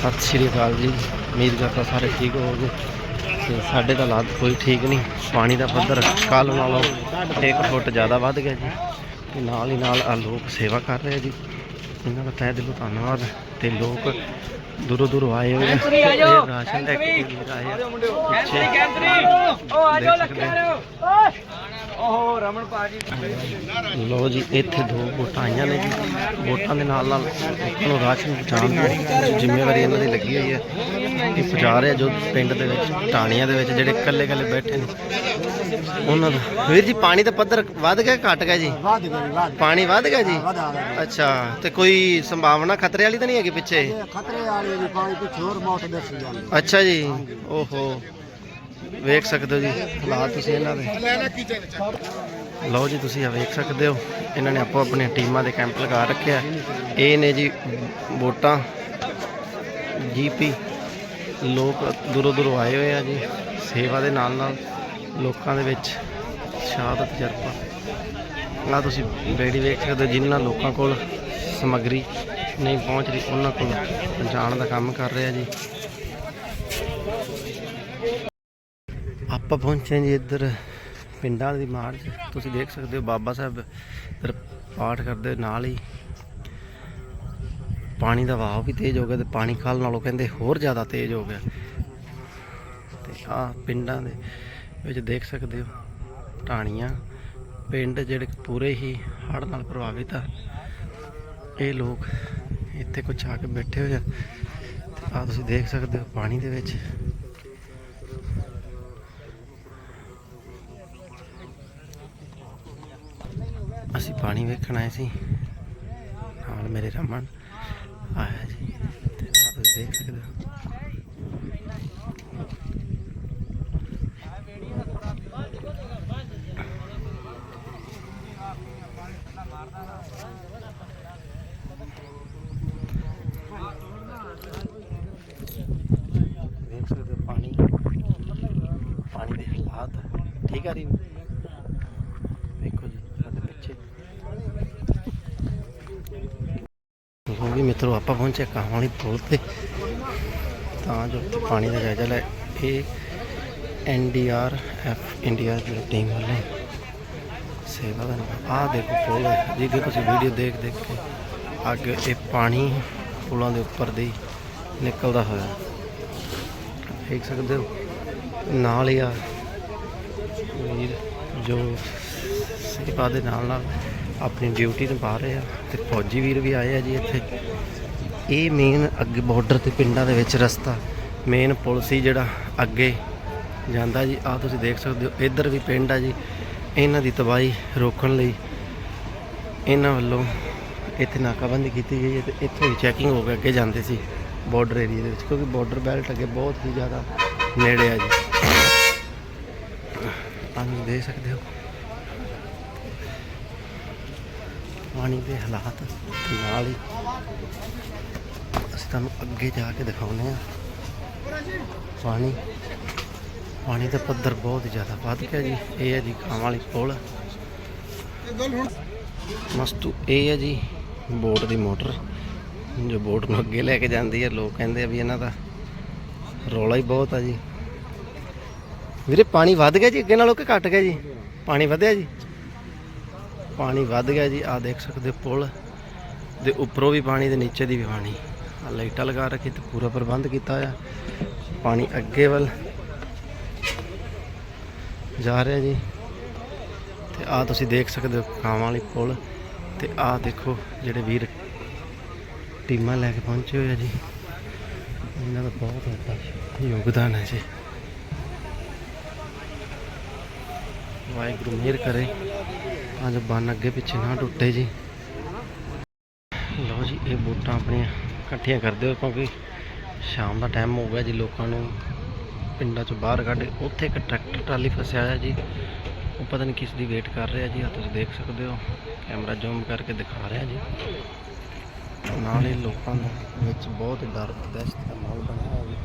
ਸਤਿ ਸ਼੍ਰੀ ਅਕਾਲ ਜੀ। ਉਮੀਦ ਕਰਦਾ ਸਾਰੇ ਠੀਕ ਹੋਵੋਗੇ। ਤੇ ਸਾਡੇ ਤਾਂ ਹਾਲਾਤ ਕੋਈ ਠੀਕ ਨਹੀਂ। ਪਾਣੀ ਦਾ ਪੱਧਰ ਕੱਲ ਨਾਲੋਂ 1 ਫੁੱਟ ਜ਼ਿਆਦਾ ਵੱਧ ਗਿਆ ਜੀ। ਤੇ ਨਾਲ ਹੀ ਨਾਲ ਆ ਲੋਕ ਸੇਵਾ ਕਰ ਰਹੇ ਜੀ। ਇਹਨਾਂ ਦਾ ਤਹਿ ਦਿਲੋਂ ਧੰਨਵਾਦ। ਤੇ ਲੋਕ ਦੂਰੋਂ ਦੂਰੋਂ ਆਏ ਹੋਏ ਇਹ ਰਾਸ਼ਨ ਲੈ ਕੇ ਆਏ ਆ। ਪਿੱਛੇ ਉਹ ਆ ਜਾਓ ਦੇਖ ਰਮਨ ਲੋ ਜੀ ਇੱਥੇ ਦੋ ਵੋਟਾਂ ਆਈਆਂ ਨੇ ਜੀ। ਵੋਟਾਂ ਦੇ ਨਾਲ ਨਾਲ ਲੋਕਾਂ ਨੂੰ ਰਾਸ਼ਨ ਪਹੁੰਚਾਉਣ ਦੀ ਜ਼ਿੰਮੇਵਾਰੀ ਇਹਨਾਂ ਦੀ ਲੱਗੀ ਹੋਈ ਹੈ। ਇਹ ਪਹੁੰਚਾ ਰਹੇ ਜੋ ਪਿੰਡ ਦੇ ਵਿੱਚ ਟਾਣੀਆਂ ਦੇ ਵਿੱਚ ਜਿਹੜੇ ਇਕੱਲੇ ਇਕੱਲੇ ਬੈਠੇ ਨੇ। ਉਹਨਾਂ ਦਾ ਵੀਰ ਜੀ ਪਾਣੀ ਦਾ ਪੱਧਰ ਵੱਧ ਗਿਆ ਘਟ ਗਿਆ ਜੀ? ਵੱਧ ਵੱਧ। ਪਾਣੀ ਵੱਧ ਗਿਆ ਜੀ? ਗਿਆ ਅੱਛਾ ਤੇ ਕੋਈ ਸੰਭਾਵਨਾ ਖਤਰੇ ਵਾਲੀ ਤਾਂ ਨਹੀਂ ਹੈਗੀ ਪਿੱਛੇ? ਇਹ ਖਤਰੇ ਵਾਲੀ ਜੀ ਪਾਣੀ ਪਿੱਛੇ ਹੋਰ ਮੌਤ ਦੱਸੀ ਜਾਂਦੀ। ਅੱਛਾ ਜੀ ਓਹੋ। ਵੇਖ ਸਕਦੇ ਹੋ ਜੀ ਹਾਲਾਤ ਤੁਸੀਂ ਇਹਨਾਂ ਦੇ। ਲਓ ਜੀ, ਤੁਸੀਂ ਆ ਵੇਖ ਸਕਦੇ ਹੋ, ਇਹਨਾਂ ਨੇ ਆਪੋ ਆਪਣੀਆਂ ਟੀਮਾਂ ਦੇ ਕੈਂਪ ਲਗਾ ਰੱਖਿਆ ਇਹ ਨੇ ਜੀ, ਵੋਟਾਂ, ਜੀਪੀ, ਲੋਕ ਦੂਰੋਂ ਦੂਰੋਂ ਆਏ ਹੋਏ ਆ ਜੀ, ਸੇਵਾ ਦੇ ਨਾਲ ਨਾਲ ਲੋਕਾਂ ਦੇ ਵਿੱਚ ਸ਼ਾਹ ਤਜਰਬਾ। ਆ ਤੁਸੀਂ ਬੇੜੀ ਵੇਖ ਸਕਦੇ ਹੋ, ਜਿਨ੍ਹਾਂ ਲੋਕਾਂ ਕੋਲ ਸਮੱਗਰੀ ਨਹੀਂ ਪਹੁੰਚ ਰਹੀ, ਉਹਨਾਂ ਕੋਲ ਪਹੁੰਚਾਉਣ ਦਾ ਕੰਮ ਕਰ ਰਿਹਾ ਜੀ। ਆਪਾਂ ਪਹੁੰਚੇ ਜੀ ਇੱਧਰ ਪਿੰਡਾਂ ਦੀ ਮਾਰਚ ਤੁਸੀਂ ਦੇਖ ਸਕਦੇ ਹੋ ਬਾਬਾ ਸਾਹਿਬ ਇੱਧਰ ਪਾਠ ਕਰਦੇ ਨਾਲ ਹੀ। ਪਾਣੀ ਦਾ ਵਹਾਅ ਵੀ ਤੇਜ਼ ਹੋ ਗਿਆ ਤੇ ਪਾਣੀ ਕੱਲ ਨਾਲੋਂ ਕਹਿੰਦੇ ਹੋਰ ਜ਼ਿਆਦਾ ਤੇਜ਼ ਹੋ ਗਿਆ। ਤੇ ਆ ਪਿੰਡਾਂ ਦੇ ਵਿੱਚ ਦੇਖ ਸਕਦੇ ਹੋ ਢਾਣੀਆਂ। ਪਿੰਡ ਜਿਹੜੇ ਪੂਰੇ ਹੀ ਹੜ੍ਹ ਨਾਲ ਪ੍ਰਭਾਵਿਤ ਆ। ਇਹ ਲੋਕ ਇੱਥੇ ਕੁਛ ਆ ਕੇ ਬੈਠੇ ਹੋਏ ਆ। ਤੇ ਆ ਤੁਸੀਂ ਦੇਖ ਸਕਦੇ ਹੋ ਪਾਣੀ ਦੇ ਵਿੱਚ। ਅਸੀਂ ਪਾਣੀ ਵੇਖਣ ਆਏ ਸੀ। ਨਾਲ ਮੇਰੇ ਰਮਨ ਆਇਆ ਜੀ। ਤੇ ਆਪ ਤੁਸੀਂ ਦੇਖ ਸਕਦੇ ਹੋ। ਦੇਖ ਸਕਦੇ ਪਾਣੀ। ਪਾਣੀ ਦੇ ਹਾਲਾਤ। ਠੀਕ ਆ ਰਹੀ ਵੇਖੋ ਜੀ ਸਾਡੇ ਪਿੱਛੇ ਉਹ ਵੀ ਮਿੱਤਰੋ, ਆਪਾਂ ਪਹੁੰਚੇ ਕਾਂ ਵਾਲੀ ਪੁਲ ਤੇ। ਤਾਂ ਜੋ ਉੱਥੇ ਪਾਣੀ ਦਾ ਜਾਇਜ਼ਾ ਲੈ ਇਹ ਐਨਡੀਆਰ ਐਫ ਇੰਡੀਆ ਦੀ ਟੀਮ ਵੱਲੋਂ ਸੇਵਾ ਦਾ ਆਹ ਦੇਖੋ ਪੁਲ ਹੈ। ਜਿਹਦੇ ਤੁਸੀਂ ਵੀਡੀਓ ਦੇਖ ਦੇਖ ਕੇ ਅੱਗੇ ਇਹ ਪਾਣੀ ਪੁਲਾਂ ਦੇ ਉੱਪਰ ਦੀ ਨਿਕਲਦਾ ਹੋਇਆ। ਦੇਖ ਸਕਦੇ ਹੋ, ਨਾਲ ਹੀ ਆ। ਜੋ ਸੇਵਾ ਦੇ ਨਾਲ ਨਾਲ ਆਪਣੀ ਡਿਊਟੀ ਨਿਭਾ ਰਹੇ ਆ ਤੇ ਫੌਜੀ ਵੀਰ ਵੀ ਆਏ ਆ ਜੀ ਇੱਥੇ। ਇਹ ਮੇਨ ਅੱਗੇ ਬਾਰਡਰ ਤੇ ਪਿੰਡਾਂ ਦੇ ਵਿੱਚ ਰਸਤਾ ਮੇਨ ਪੁਲ ਸੀ ਜਿਹੜਾ ਅੱਗੇ ਜਾਂਦਾ ਜੀ। ਆ ਤੁਸੀਂ ਦੇਖ ਸਕਦੇ ਹੋ, ਇੱਧਰ ਵੀ ਪਿੰਡ ਆ ਜੀ। ਇਹਨਾਂ ਦੀ ਤਬਾਹੀ ਰੋਕਣ ਲਈ ਇਹਨਾਂ ਵੱਲੋਂ ਇੱਥੇ ਨਾਕਾਬੰਦੀ ਕੀਤੀ ਗਈ ਹੈ ਤੇ ਇੱਥੋਂ ਹੀ ਚੈਕਿੰਗ ਹੋ ਕੇ ਅੱਗੇ ਜਾਂਦੇ ਸੀ ਬਾਰਡਰ ਏਰੀਆ ਦੇ ਵਿੱਚ, ਕਿਉਂਕਿ ਬਾਰਡਰ ਬੈਲਟ ਅੱਗੇ ਬਹੁਤ ਹੀ ਜ਼ਿਆਦਾ ਨੇੜੇ ਆ ਜੀ। ਆਹ ਦੇਖ ਸਕਦੇ ਹੋ। ਪਾਣੀ ਦੇ ਹਾਲਾਤ ਤੇ ਨਾਲ ਹੀ ਅਸੀਂ ਤੁਹਾਨੂੰ ਅੱਗੇ ਜਾ ਕੇ ਦਿਖਾਉਂਦੇ ਆ ਪਾਣੀ ਪਾਣੀ ਦਾ ਪੱਧਰ ਬਹੁਤ ਜ਼ਿਆਦਾ ਵੱਧ ਗਿਆ ਜੀ। ਇਹ ਹੈ ਜੀ ਕਾਂ ਵਾਲੀ ਪੁਲ। ਮਸਤੂ ਇਹ ਹੈ ਜੀ ਬੋਟ ਦੀ ਮੋਟਰ, ਜੋ ਬੋਟ ਨੂੰ ਅੱਗੇ ਲੈ ਕੇ ਜਾਂਦੀ ਹੈ। ਲੋਕ ਕਹਿੰਦੇ ਆ ਵੀ ਇਹਨਾਂ ਦਾ ਰੌਲਾ ਹੀ ਬਹੁਤ ਆ ਜੀ। ਵੀਰੇ, ਪਾਣੀ ਵੱਧ ਗਿਆ ਜੀ, ਅੱਗੇ ਨਾਲੋਂ ਕਿ ਘਟ ਗਿਆ ਜੀ? ਪਾਣੀ ਵਧਿਆ ਜੀ? ਪਾਣੀ ਵੱਧ ਗਿਆ ਜੀ ਆ ਦੇਖ ਸਕਦੇ ਹੋ ਪੁਲ। ਦੇ ਉੱਪਰੋਂ ਵੀ ਪਾਣੀ ਤੇ ਨੀਚੇ ਦੀ ਵੀ ਪਾਣੀ। ਆ ਲਾਈਟਾਂ ਲਗਾ ਰੱਖੀ ਤੇ ਪੂਰਾ ਪ੍ਰਬੰਧ ਕੀਤਾ ਆ ਪਾਣੀ ਅੱਗੇ ਵੱਲ ਜਾ ਰਿਹਾ ਜੀ। ਤੇ ਆ ਤੁਸੀਂ ਦੇਖ ਸਕਦੇ ਹੋ ਕਾਵਾਂ ਵਾਲੀ ਪੁਲ। ਤੇ ਆ ਦੇਖੋ ਜਿਹੜੇ ਵੀਰ ਟੀਮਾਂ ਲੈ ਕੇ ਪਹੁੰਚੇ ਹੋਏ ਆ ਜੀ। ਇਹਨਾਂ ਦਾ ਬਹੁਤ ਵੱਡਾ ਯੋਗਦਾਨ ਹੈ ਜੀ। ਵਾਹਿਗੁਰੂ ਮਿਹਰ ਕਰੇ। ਅੱਜ ਬੰਨ ਅੱਗੇ ਪਿੱਛੇ ਨਾ ਟੁੱਟੇ ਜੀ। ਲਓ ਜੀ, ਇਹ ਵੋਟਾਂ ਆਪਣੀਆਂ ਇਕੱਠੀਆਂ ਕਰ ਦਿਓ ਕਿਉਂਕਿ ਸ਼ਾਮ ਦਾ ਟਾਈਮ ਹੋ ਗਿਆ ਜੀ ਲੋਕਾਂ ਨੂੰ। ਪਿੰਡਾਂ ਚੋਂ ਬਾਹਰ ਕੱਢ ਉੱਥੇ ਇੱਕ ਟਰੈਕਟਰ ਟਰਾਲੀ ਫਸਿਆ ਹੋਇਆ ਜੀ। ਉਹ ਪਤਾ ਨਹੀਂ ਕਿਸ ਦੀ ਵੇਟ ਕਰ ਰਿਹਾ ਜੀ ਆ ਤੁਸੀਂ ਦੇਖ ਸਕਦੇ ਹੋ। ਕੈਮਰਾ ਜ਼ੂਮ ਕਰਕੇ ਦਿਖਾ ਰਿਹਾ ਜੀ। ਨਾਲ ਹੀ ਲੋਕਾਂ ਦੇ ਵਿੱਚ ਬਹੁਤ ਡਰ, ਦਹਿਸ਼ਤ ਦਾ ਮਾਹੌਲ ਬਣਿਆ ਹੋਇਆ ਜੀ।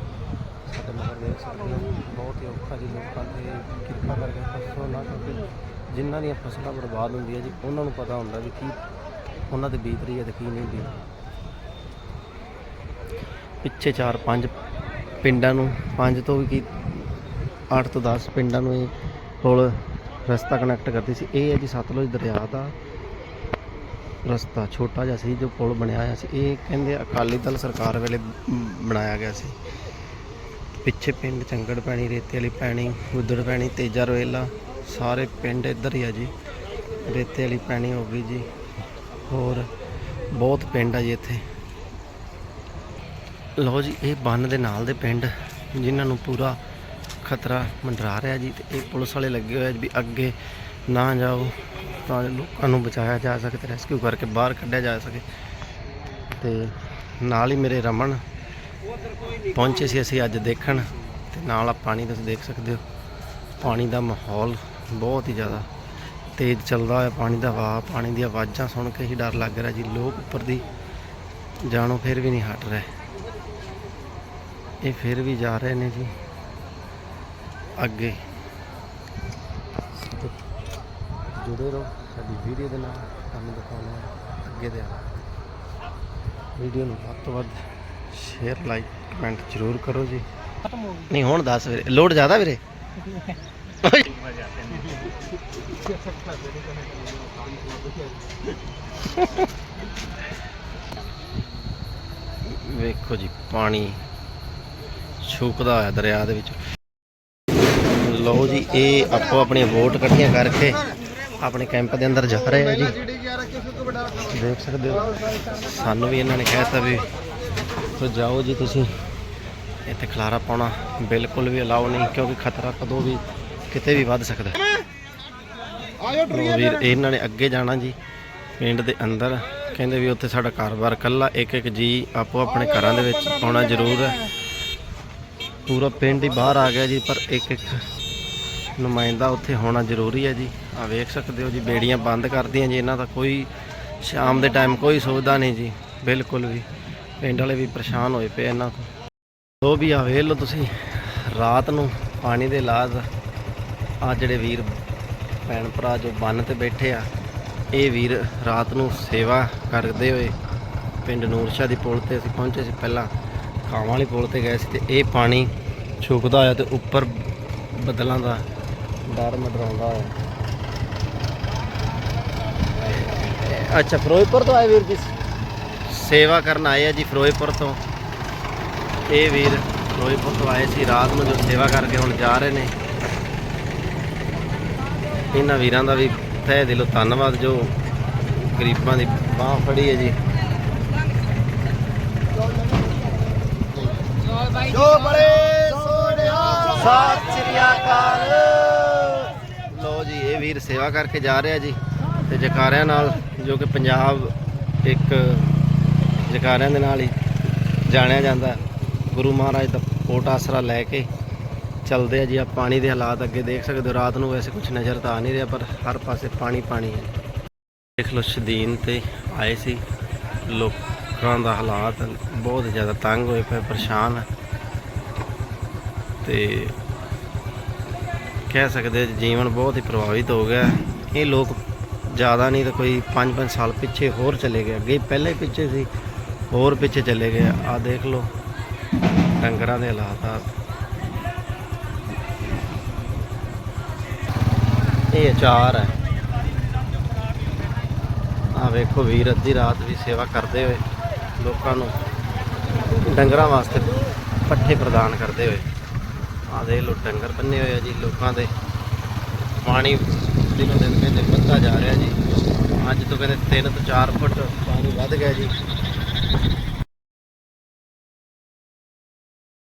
ਸਾਡੇ ਮਗਰ ਦੇਖ ਸਕਦੇ ਹੋ ਬਹੁਤ ਹੀ ਔਖਾ ਜੀ ਲੋਕਾਂ ਤੇ ਕਿਰਪਾ ਕਰਕੇ ਫਸਲ ਨਾ ਕਿਉਂਕਿ ਜਿਨ੍ਹਾਂ ਦੀਆਂ ਫਸਲਾਂ ਬਰਬਾਦ ਹੁੰਦੀਆਂ ਜੀ, ਉਹਨਾਂ ਨੂੰ ਪਤਾ ਹੁੰਦਾ ਵੀ ਕੀ ਉਹਨਾਂ ਤੇ ਬੀਤ ਰਹੀ ਹੈ ਤੇ ਕੀ ਨਹੀਂ ਬੀਤ ਰਹੀ। ਪਿੱਛੇ 4-5 ਪਿੰਡਾਂ ਨੂੰ 5 ਤੋਂ ਵੀ ਕੀ 8 ਤੋਂ 10 ਪਿੰਡਾਂ ਨੂੰ ਇਹ ਪੁਲ, ਰਸਤਾ ਕਨੈਕਟ ਕਰਦੀ ਸੀ। ਇਹ ਹੈ ਜੀ ਸਤਲੁਜ ਦਰਿਆ ਦਾ ਰਸਤਾ, ਛੋਟਾ ਜਿਹਾ ਸੀ ਜੋ ਪੁਲ ਬਣਿਆ ਹੋਇਆ ਸੀ। ਇਹ ਕਹਿੰਦੇ ਅਕਾਲੀ ਦਲ ਸਰਕਾਰ ਵੇਲੇ ਬਣਾਇਆ ਗਿਆ ਸੀ। ਪਿੱਛੇ ਪਿੰਡ ਚੰਗੜ ਪੈਣੀ, ਰੇਤੇ ਵਾਲੀ ਪੈਣੀ, ਗੁੱਦੜ ਪੈਣੀ, ਤੇਜਾ ਰੋਏਲਾ ਸਾਰੇ ਪਿੰਡ ਇੱਧਰ ਹੀ ਆ ਜੀ। ਰੇਤੇ ਵਾਲੀ ਪੈਣੀ ਹੋ ਗਈ ਜੀ। ਹੋਰ ਬਹੁਤ ਪਿੰਡ ਆ ਜੀ ਇੱਥੇ। ਲਓ ਜੀ, ਇਹ ਬੰਨ ਦੇ ਨਾਲ ਦੇ ਪਿੰਡ ਜਿਨ੍ਹਾਂ ਨੂੰ ਪੂਰਾ ਖਤਰਾ ਮੰਡਰਾ ਰਿਹਾ ਜੀ ਤੇ ਇਹ ਪੁਲਿਸ ਵਾਲੇ ਲੱਗੇ ਹੋਏ ਆ ਵੀ ਅੱਗੇ ਨਾ ਜਾਓ ਤਾਂ ਲੋਕਾਂ ਨੂੰ ਬਚਾਇਆ ਜਾ ਸਕੇ ਤੇ ਰੈਸਕਿਊ ਕਰਕੇ ਬਾਹਰ ਕੱਢਿਆ ਜਾ ਸਕੇ। ਤੇ ਨਾਲ ਹੀ ਮੇਰੇ ਰਮਨ ਪਹੁੰਚੇ ਸੀ ਅਸੀਂ ਅੱਜ ਦੇਖਣ ਤੇ ਨਾਲ ਆ ਪਾਣੀ ਤੁਸੀਂ ਦੇਖ ਸਕਦੇ ਹੋ। ਪਾਣੀ ਦਾ ਮਾਹੌਲ ਬਹੁਤ ਹੀ ਜ਼ਿਆਦਾ ਤੇਜ਼ ਚੱਲਦਾ ਹੋਇਆ ਪਾਣੀ ਦਾ ਵਹਾਅ, ਪਾਣੀ ਦੀਆਂ ਆਵਾਜ਼ਾਂ ਸੁਣ ਕੇ ਹੀ ਡਰ ਲੱਗ ਰਿਹਾ ਜੀ। ਲੋਕ ਉੱਪਰ ਦੀ ਜਾਣੋ ਫਿਰ ਵੀ ਨਹੀਂ ਹਟ ਰਹੇ। ਇਹ ਫਿਰ ਵੀ ਜਾ ਰਹੇ ਨੇ ਜੀ। ਅੱਗੇ। ਜੁੜੇ ਰਹੋ ਸਾਡੀ ਵੀਡੀਓ ਦੇ ਨਾਲ। ਤੁਹਾਨੂੰ ਦਿਖਾਉਣਾ ਹੈ ਅੱਗੇ ਦੇ ਵੀਡੀਓ ਨੂੰ ਵੱਧ ਤੋਂ ਵੱਧ ਸ਼ੇਅਰ ਲਾਈਕ ਕਮੈਂਟ ਜ਼ਰੂਰ ਕਰੋ ਜੀ। ਨਹੀਂ ਹੁਣ ਦੱਸ ਵੀਰੇ। ਲੋਡ ਜ਼ਿਆਦਾ ਵੀਰੇ? ਵੇਖੋ ਜੀ ਪਾਣੀ ਛੁਕਦਾ ਹੋਇਆ ਦਰਿਆ ਦੇ ਵਿੱਚ। ਲਓ ਜੀ ਇਹ ਆਪੋ ਆਪਣੀਆਂ ਵੋਟ ਇਕੱਠੀਆਂ ਕਰਕੇ ਆਪਣੇ ਕੈਂਪ ਦੇ ਅੰਦਰ ਜਾ ਰਹੇ ਆ ਜੀ। ਦੇਖ ਸਕਦੇ ਹੋ। ਸਾਨੂੰ ਵੀ ਇਹਨਾਂ ਨੇ ਕਹਿਤਾ ਵੀ ਤੋ ਜਾਓ ਜੀ ਤੁਸੀਂ। ਇੱਥੇ ਖਲਾਰਾ ਪਾਉਣਾ ਬਿਲਕੁਲ ਵੀ ਅਲਾਉ ਨਹੀਂ ਕਿਉਂਕਿ ਖਤਰਾ ਕਦੋਂ ਵੀ ਕਿਤੇ ਵੀ ਵੱਧ ਸਕਦਾ। ਲਓ ਵੀਰ ਇਹਨਾਂ ਨੇ ਅੱਗੇ ਜਾਣਾ ਜੀ ਪਿੰਡ ਦੇ ਅੰਦਰ। ਕਹਿੰਦੇ ਵੀ ਉੱਥੇ ਸਾਡਾ ਘਰ-ਬਾਰ ਕੱਲਾ ਇੱਕ ਇੱਕ ਜੀ ਆਪੋ ਆਪਣੇ ਘਰਾਂ ਦੇ ਵਿੱਚ ਆਉਣਾ ਜ਼ਰੂਰ ਹੈ। ਪੂਰਾ ਪਿੰਡ ਹੀ ਬਾਹਰ ਆ ਗਿਆ ਜੀ ਪਰ ਇੱਕ ਇੱਕ ਨੁਮਾਇੰਦਾ ਉੱਥੇ ਹੋਣਾ ਜ਼ਰੂਰੀ ਹੈ ਜੀ। ਆ ਵੇਖ ਸਕਦੇ ਹੋ ਜੀ ਬੇੜੀਆਂ ਬੰਦ ਕਰਦੀਆਂ ਜੀ ਇਹਨਾਂ ਦਾ ਕੋਈ ਸ਼ਾਮ ਦੇ ਟਾਈਮ ਕੋਈ ਸੁਵਿਧਾ ਨਹੀਂ ਜੀ ਬਿਲਕੁਲ ਵੀ। ਪਿੰਡ ਵਾਲੇ ਵੀ ਪਰੇਸ਼ਾਨ ਹੋਏ ਪਏ ਇਹਨਾਂ ਤੋਂ। ਉਹ ਵੀ ਆ ਵੇਖ ਲਓ ਤੁਸੀਂ, ਰਾਤ ਨੂੰ ਪਾਣੀ ਦੇ ਲਾਦ ਆ। ਜਿਹੜੇ ਵੀਰ ਭੈਣ ਭਰਾ ਜੋ ਬੰਨ ਤੇ ਬੈਠੇ ਆ, ਇਹ ਵੀਰ ਰਾਤ ਨੂੰ ਸੇਵਾ ਕਰਦੇ ਹੋਏ ਪਿੰਡ ਨੂਰਸ਼ਾ ਦੀ ਪੁਲ ਤੇ ਅਸੀਂ ਪਹੁੰਚੇ ਸੀ। ਪਹਿਲਾਂ ਕਾਵਾਂ ਵਾਲੀ ਪੁਲ ਤੇ ਗਏ ਸੀ ਤੇ ਇਹ ਪਾਣੀ ਛੁਕਦਾ ਹੋਇਆ ਤੇ ਉੱਪਰ ਬੱਦਲਾਂ ਦਾ ਡਰ ਮੰਡਰਾਉਂਦਾ ਹੋਇਆ। ਅੱਛਾ, ਫਿਰੋਜ਼ਪੁਰ ਤੋਂ ਆਏ ਵੀਰ ਜੀ? ਸੇਵਾ ਕਰਨ ਆਏ ਆ ਜੀ ਫਿਰੋਜ਼ਪੁਰ ਤੋਂ। ਇਹ ਵੀਰ ਫਿਰੋਜ਼ਪੁਰ ਤੋਂ ਆਏ ਸੀ ਰਾਤ ਨੂੰ ਜੋ ਸੇਵਾ ਕਰਕੇ ਹੁਣ ਜਾ ਰਹੇ ਨੇ। ਇਹਨਾਂ ਵੀਰਾਂ ਦਾ ਵੀ ਤਹਿ ਦਿਲੋਂ ਧੰਨਵਾਦ ਜੋ ਗਰੀਬਾਂ ਦੀ ਬਾਹ ਫੜੀ ਹੈ ਜੀ। ਜੋ ਬੜੇ ਸੋਹਣਿਆ ਸਤਿ ਸ੍ਰੀ ਅਕਾਲ। ਲੋ ਜੀ ਇਹ ਵੀਰ ਸੇਵਾ ਕਰਕੇ ਜਾ ਰਿਹਾ ਜੀ। ਤੇ ਜਕਾਰਿਆਂ ਨਾਲ ਜੋ ਕਿ ਪੰਜਾਬ ਇੱਕ ਜਕਾਰਿਆਂ ਦੇ ਨਾਲ ਹੀ ਜਾਣਿਆ ਜਾਂਦਾ। ਗੁਰੂ ਮਹਾਰਾਜ ਦਾ ਕੋਟ ਆਸਰਾ ਲੈ ਕੇ ਚੱਲਦੇ ਆ ਜੀ। ਆ ਪਾਣੀ ਦੇ ਹਾਲਾਤ ਅੱਗੇ ਦੇਖ ਸਕਦੇ ਹੋ। ਰਾਤ ਨੂੰ ਵੈਸੇ ਕੁਝ ਨਜ਼ਰ ਤਾਂ ਆ ਨਹੀਂ ਰਿਹਾ, ਪਰ ਹਰ ਪਾਸੇ ਪਾਣੀ ਪਾਣੀ ਹੈ। ਦੇਖ ਲਓ, ਸ਼ਦੀਨ ਤੇ ਆਏ ਸੀ। ਲੋਕਾਂ ਦਾ ਹਾਲਾਤ ਬਹੁਤ ਜ਼ਿਆਦਾ ਤੰਗ ਹੋਏ ਪਏ, ਪਰੇਸ਼ਾਨ। ਹੈ ਤੇ ਕਹਿ ਸਕਦੇ ਜੀਵਨ ਬਹੁਤ ਹੀ ਪ੍ਰਭਾਵਿਤ ਹੋ ਗਿਆ। ਇਹ ਲੋਕ ਜ਼ਿਆਦਾ ਨਹੀਂ ਤਾਂ ਕੋਈ 5-5 ਸਾਲ ਪਿੱਛੇ ਹੋਰ ਚਲੇ ਗਏ। ਅੱਗੇ ਪਹਿਲੇ ਪਿੱਛੇ ਸੀ। ਹੋਰ ਪਿੱਛੇ ਚਲੇ ਗਏ ਆ। ਦੇਖ ਲਓ, ਡੰਗਰਾਂ ਦੇ ਹਾਲਾਤ ਆ। ਇਹ ਅਚਾਰ ਹੈ ਆ ਵੇਖੋ ਵੀਰ, ਅੱਧੀ ਰਾਤ ਵੀ ਸੇਵਾ ਕਰਦੇ ਹੋਏ, ਲੋਕਾਂ ਨੂੰ ਡੰਗਰਾਂ ਵਾਸਤੇ ਪੱਠੇ ਪ੍ਰਦਾਨ ਕਰਦੇ ਹੋਏ। ਆ ਦੇ ਲੋ ਡੰਗਰ ਬੰਨੇ ਹੋਏ ਆ ਜੀ ਲੋਕਾਂ ਦੇ। ਪਾਣੀ ਦਿਨੋਂ ਦਿਨ ਕਹਿੰਦੇ ਵੱਧਦਾ ਜਾ ਰਿਹਾ ਜੀ। ਅੱਜ ਤੋਂ ਕਹਿੰਦੇ 3 ਤੋਂ 4 ਫੁੱਟ ਪਾਣੀ ਵੱਧ ਗਿਆ ਜੀ।